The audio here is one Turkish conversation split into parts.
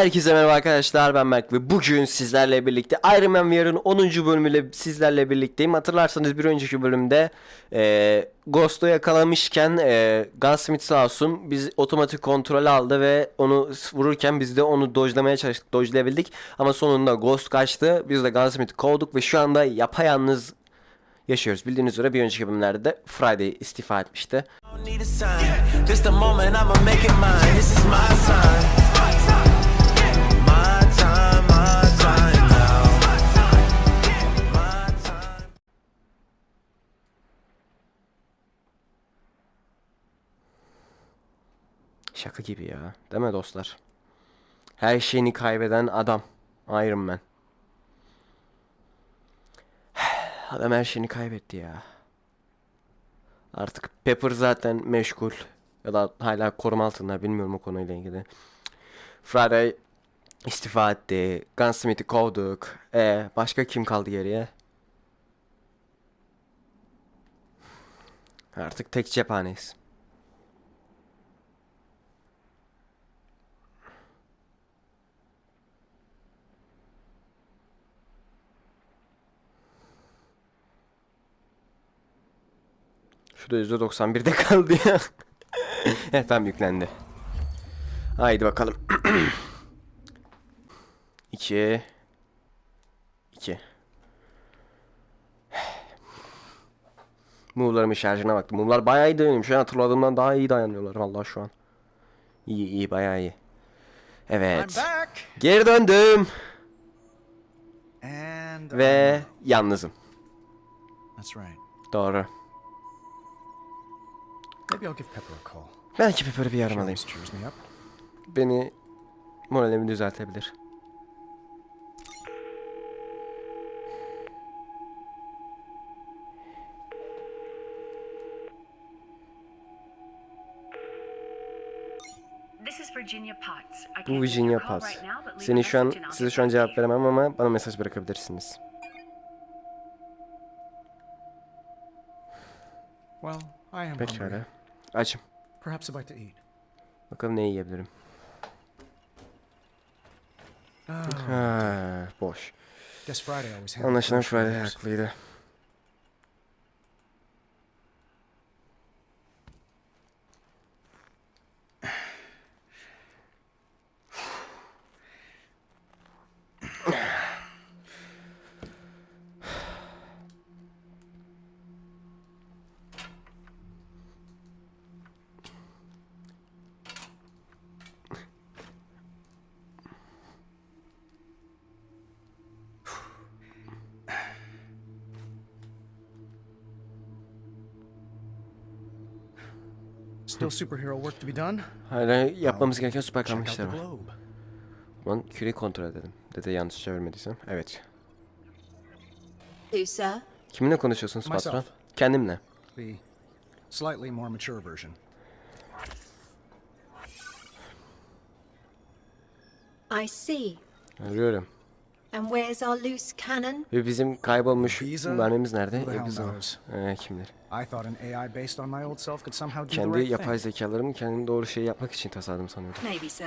Herkese merhaba arkadaşlar ben Berk ve bugün sizlerle birlikte Iron Man VR'ın 10. bölümüyle sizlerle birlikteyim. Hatırlarsanız bir önceki bölümde e, Ghost'u yakalamışken e, Gunsmith sağ olsun biz otomatik kontrol aldı ve onu vururken biz de onu dojlamaya çalıştık, dojlayabildik. Ama sonunda Ghost kaçtı. Biz de Gunsmith'i kovduk ve şu anda yapayalnız yaşıyoruz. Bildiğiniz üzere bir önceki bölümlerde de Friday istifa etmişti. Şaka gibi ya. Değil mi dostlar? Her şeyini kaybeden adam. Iron Man. Adam her şeyini kaybetti ya. Artık Pepper zaten meşgul. Ya da hala koruma altında bilmiyorum o konuyla ilgili. Friday istifa etti. Gunsmith'i kovduk. E başka kim kaldı geriye? Artık tek cephaneyiz. Şurada %91'de kaldı ya. evet tam yüklendi. Haydi bakalım. 2 2 Mumlarımın şarjına baktım. Mumlar bayağı iyi dayanıyor. Şu an hatırladığımdan daha iyi dayanıyorlar vallahi şu an. İyi iyi bayağı iyi. Evet. Geri döndüm And ve yalnızım. that's right. Doğru. Belki Pepper'ı bir up. Beni moralimi düzeltebilir. This is Virginia Potts. I Bu Virginia Paz. right now, but leave a Seni şu an size şu an cevap veremem ama bana mesaj bırakabilirsiniz. Well, I am hungry. Pekala. Açım. Perhaps a bite to eat. Bakalım ne yiyebilirim. Ha, boş. Anlaşılan Friday haklıydı. Still superhero work to be done? Hala yapmamız gereken süper kahraman işler var. Lan küreyi kontrol edelim. Dede yanlış çevirmediysem. Evet. Sir? Kiminle konuşuyorsunuz Myself. patron? Kendimle. The slightly more mature version. I see. Arıyorum. And where's our loose cannon? Ve bizim kaybolmuş mermimiz nerede? The Ibiza. Ee, kimdir? I thought an AI based on my old self could somehow do the Kendi right yapay zekalarımı kendim doğru şeyi yapmak için tasarladım sanıyordum. Maybe, sir.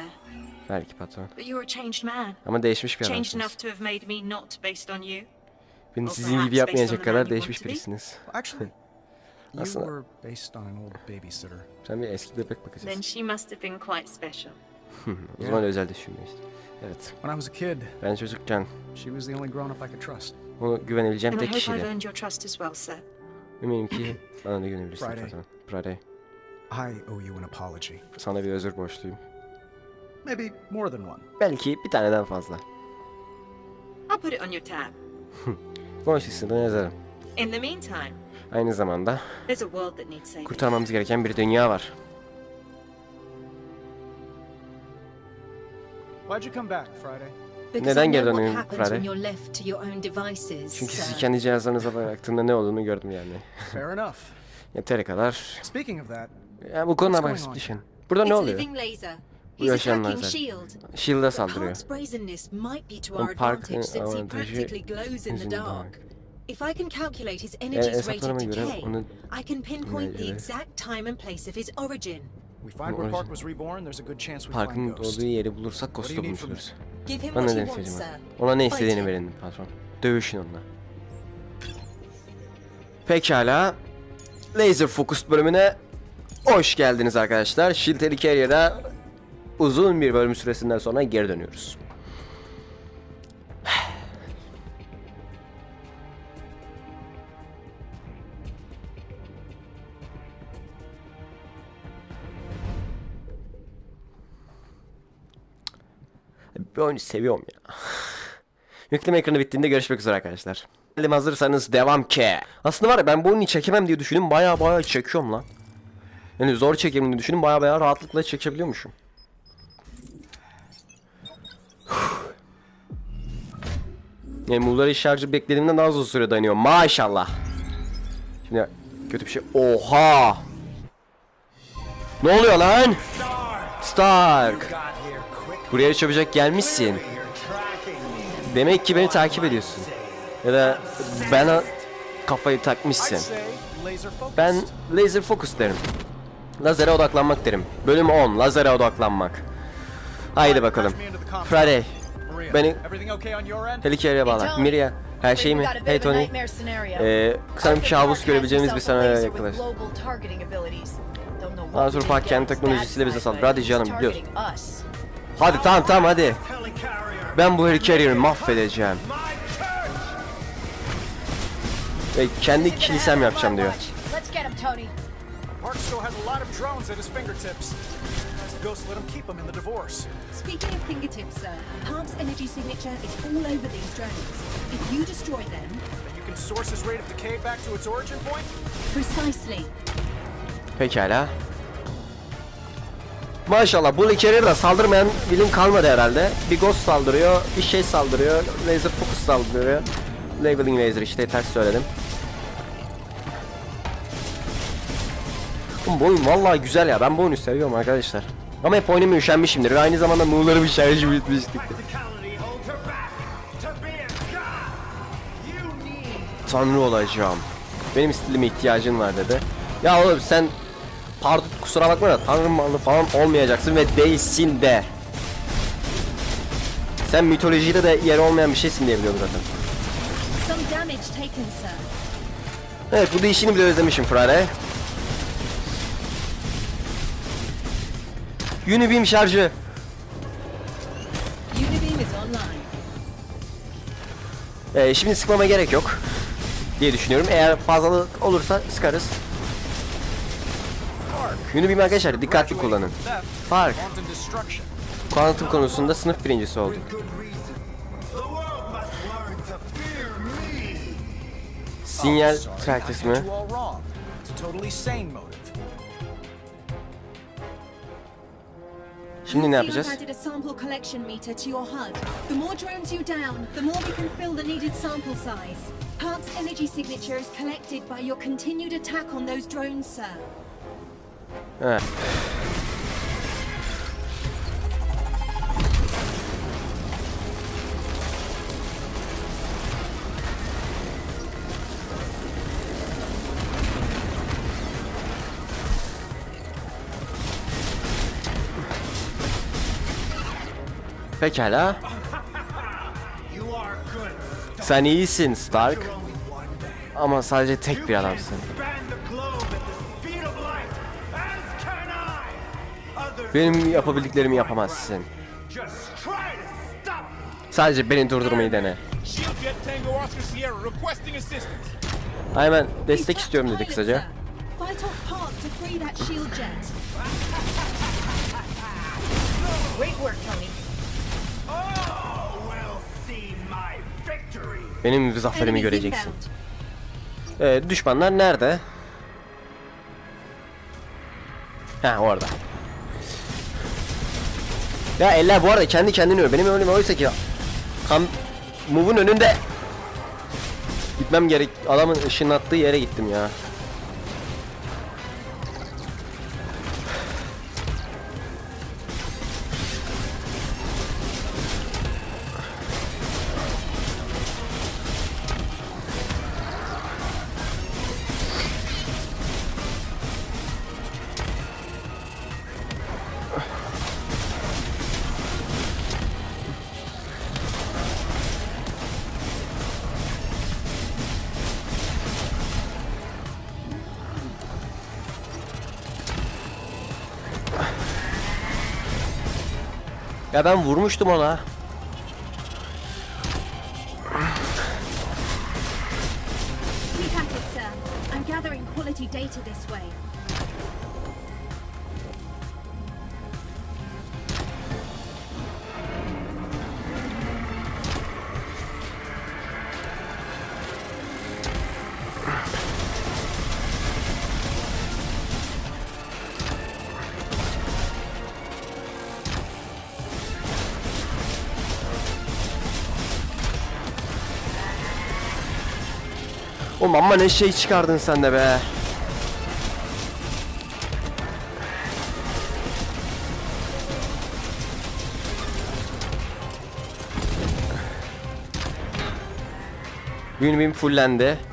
Belki patron. But you're a changed man. Ama değişmiş bir Changed adamsınız. enough to have made me not based on you. Beni Or sizin gibi yapmayacak the kadar değişmiş birisiniz. Actually, you Aslında- were based on an old babysitter. Sen bir eski bebek Then bakacağız. she must have been quite special. O zaman özel düşünme işte. Evet. When I was a kid, Ben çocukken she was the only grown up I could trust. onu güvenebileceğim And I tek hope I've kişiydi. earned your trust as well, sir. Eminim ki bana da güvenebilirsin Friday. patron. Friday. I owe you an apology. Sana bir özür borçluyum. Maybe more than one. Belki bir taneden fazla. I'll put it on your tab. Boş listeden yazarım. In the meantime, Aynı zamanda there's a world that needs saving. kurtarmamız gereken bir dünya var. Why'd you come back, Friday? Because Neden geri happens Friday? when you're left to your own devices. Çünkü sizi kendi cihazlarınıza bıraktığımda ne olduğunu gördüm yani. Fair enough. Yeteri kadar. Speaking of that, Ya bu konuda What's going bak on? düşün. Burada ne oluyor? living laser. Bu He's yaşayan attacking lazer. Shield. Shield'a saldırıyor. Our Park'ın advantage since he avantajı practically glows in the yüzünden. dark. If I can calculate his E, energy's rate hesaplarıma of göre decay, I can pinpoint the exact time and place of his origin. We find where Park was reborn, there's a good chance we Parkın olduğu yeri bulursak Ghost'u you need bulmuş from me? oluruz. Give him Bana ne sir. Ona ne istediğini verin patron. Dövüşün onunla. Pekala. Laser Focus bölümüne hoş geldiniz arkadaşlar. Shield Helicarrier'a uzun bir bölüm süresinden sonra geri dönüyoruz. Bir oyunu seviyorum ya. Yükleme ekranı bittiğinde görüşmek üzere arkadaşlar. Elim hazırsanız devam ki. Aslında var ya ben bu oyunu çekemem diye düşündüm. Baya baya çekiyorum lan. Yani zor çekeyim diye düşündüm. Baya baya rahatlıkla çekebiliyormuşum. Yani Muğla'yı şarjı beklediğimden daha uzun süre dayanıyor. Maşallah. Şimdi kötü bir şey. Oha. Ne oluyor lan? Stark. Buraya çabucak gelmişsin. Demek ki beni takip ediyorsun. Ya da bana kafayı takmışsın. Ben laser focus derim. Lazere odaklanmak derim. Bölüm 10. Lazere odaklanmak. Haydi bakalım. Friday. Beni? Helikoptere bağla. Mirya. Her şey mi? Hey Tony. Ee, bir kabus görebileceğimiz bir senaryo yakalaş. Arthur Park kendi teknolojisiyle bize saldırdı. Hadi canım, gidiyoruz. Hadi tamam tamam hadi. Ben bu Helicarrier'ı mahvedeceğim. Ve kendi kilisem yapacağım diyor. Park still has a lot of drones at his fingertips. Ask Ghost let him keep them in the divorce. Speaking of fingertips, sir, Park's energy signature is all over these drones. If you destroy them, Then you can source his rate of decay back to its origin point? precisely, Pekala. Maşallah bu Helicarrier'la saldırmayan bilim kalmadı herhalde. Bir Ghost saldırıyor, bir şey saldırıyor, Laser Focus saldırıyor. Labeling Laser işte ters söyledim. Oğlum bu oyun vallahi güzel ya. Ben bu oyunu seviyorum arkadaşlar. Ama hep oynamaya üşenmişimdir ve aynı zamanda Muğla'nın bir şarjı bitmiştik. Tanrı olacağım. Benim stilime ihtiyacın var dedi. Ya oğlum sen pardon kusura bakma da tanrı malı falan olmayacaksın ve değilsin de. Sen mitolojide de yer olmayan bir şeysin diye biliyorum zaten. Evet bu değişini bile özlemişim Friday. Unibeam şarjı. Ee, şimdi sıkmama gerek yok diye düşünüyorum. Eğer fazlalık olursa sıkarız. Unibeam arkadaşlar dikkatli kullanın. Fark. Quantum konusunda sınıf birincisi oldu. Sinyal Sorry, track I ismi. had you all wrong. It's a totally sane motive. Şimdi ne yapacağız? Park's energy signature is collected by your continued attack on those drones, sir. Pekala. Sen iyisin Stark. Ama sadece tek bir adamsın. Benim yapabildiklerimi yapamazsın. Sadece beni durdurmayı dene. Aynen destek istiyorum dedi kısaca. Benim zaferimi göreceksin. Ee, düşmanlar nerede? Ha orada. Ya eller bu arada kendi kendini ölüyor. Benim önüme oysa ki kam move'un önünde gitmem gerek. Adamın ışınlattığı yere gittim ya. Ya ben vurmuştum ona. Oğlum amma ne şey çıkardın sen de be. Günüm fullendi.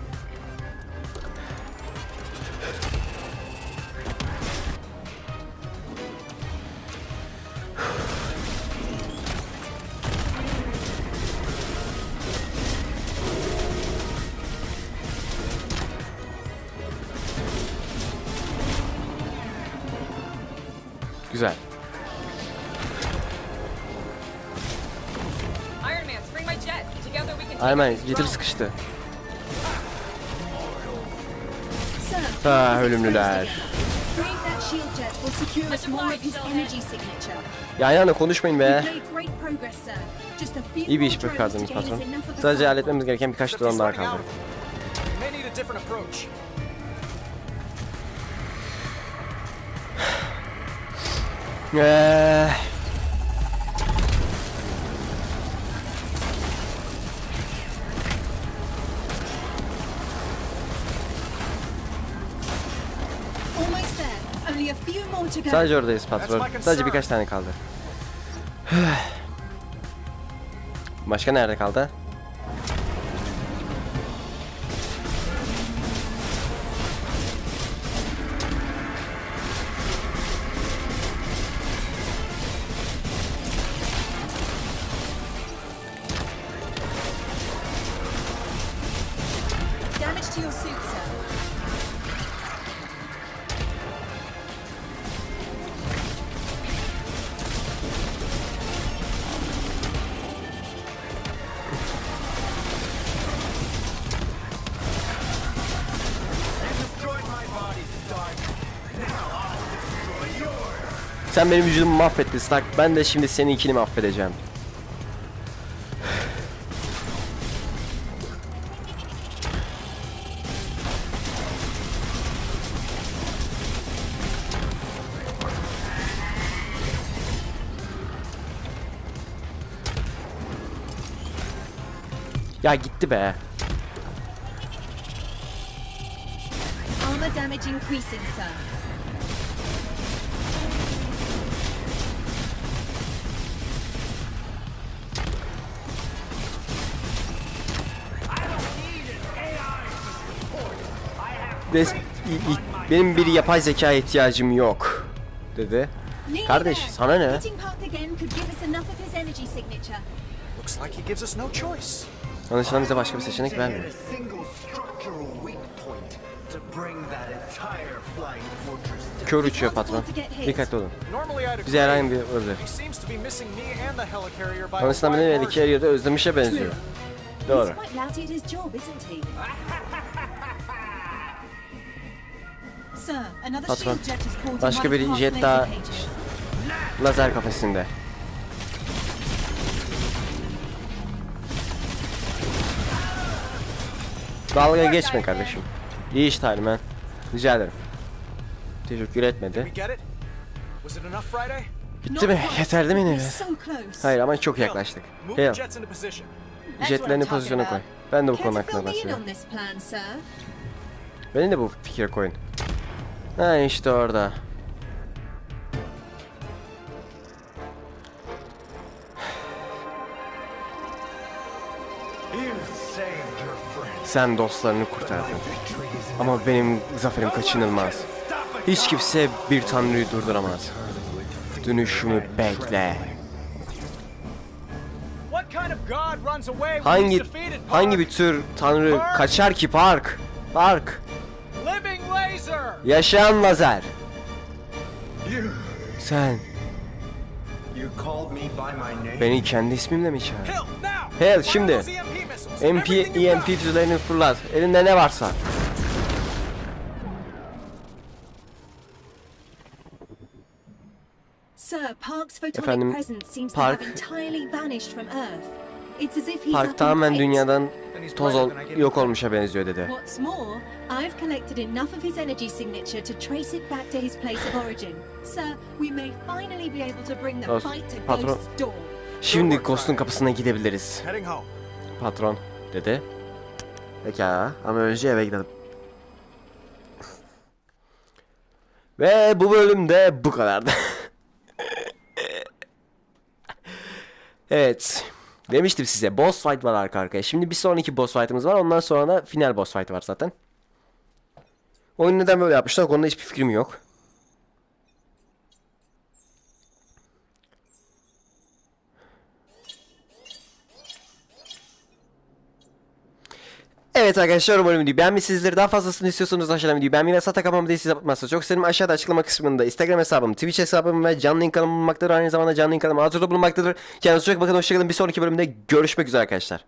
Be. We've made great progress, sir. Just a few İyi bir iş to gain patron. Sadece halletmemiz gereken birkaç drone daha kaldı. of Sadece oradayız patron. Sadece birkaç tane kaldı. Başka nerede kaldı? Sen benim vücudumu mahvettin Stark. Ben de şimdi seninkini mahvedeceğim. Ya gitti be. Armor damage increasing, sir. Des- i- i- benim bir yapay zeka ihtiyacım yok dedi. Kardeş, sana ne? Anlaşılan bize başka bir seçenek vermiyor. Kör uçuyor patron. Dikkatli olun. Bize herhangi bir a Anlaşılan beni iki yarıda özlemişe benziyor. Doğru. Patron, başka bir jet laser daha lazer kafesinde. Dalga geçme kardeşim. İyi iş Tyler Rica ederim. Teşekkür etmedi. Bitti mi? Yeter değil mi. Hayır ama çok yaklaştık. Hale, jetlerini pozisyona koy. Ben de bu konu hakkında bahsediyorum. Beni de bu fikre koyun. Ha işte orada. Sen dostlarını kurtardın. Ama benim zaferim kaçınılmaz. Hiç kimse bir tanrıyı durduramaz. Dönüşümü bekle. Hangi hangi bir tür tanrı kaçar ki Park? Park. Yaşayan lazer. You, Sen you You called me by my name. Beni kendi ismimle mi çağır? Hill, now! Hill, Fire şimdi. MP, EMP füzelerini fırlat. Elinde ne varsa. Sir, Park's photonic Efendim, presence seems Park- to have entirely vanished from Earth. It's as if he's Park tamamen dünyadan toz ol, yok olmuşa benziyor dedi. What's more, I've collected enough of his energy signature to trace it back to his place of origin. Sir, we may finally be able to bring the Dost- fight to patron- Ghost's door. Şimdi Ghost'un kapısına gidebiliriz. Heading home. Patron dedi. Pekala ama önce eve gidelim. Ve bu bölümde bu kadardı. evet. Demiştim size boss fight var arka arkaya. Şimdi bir sonraki boss fight'ımız var. Ondan sonra da final boss fight var zaten. Oyunu neden böyle yapmışlar? Konuda hiçbir fikrim yok. Evet arkadaşlar umarım videoyu beğenmişsinizdir. Daha fazlasını istiyorsanız aşağıdan videoyu beğenmeyi ve sata kapamı değil siz yapmazsanız çok sevinirim. Aşağıda açıklama kısmında Instagram hesabım, Twitch hesabım ve canlı link kanalım bulunmaktadır. Aynı zamanda canlı link kanalım hazırda bulunmaktadır. Kendinize çok bakın. Hoşçakalın. Bir sonraki bölümde görüşmek üzere arkadaşlar.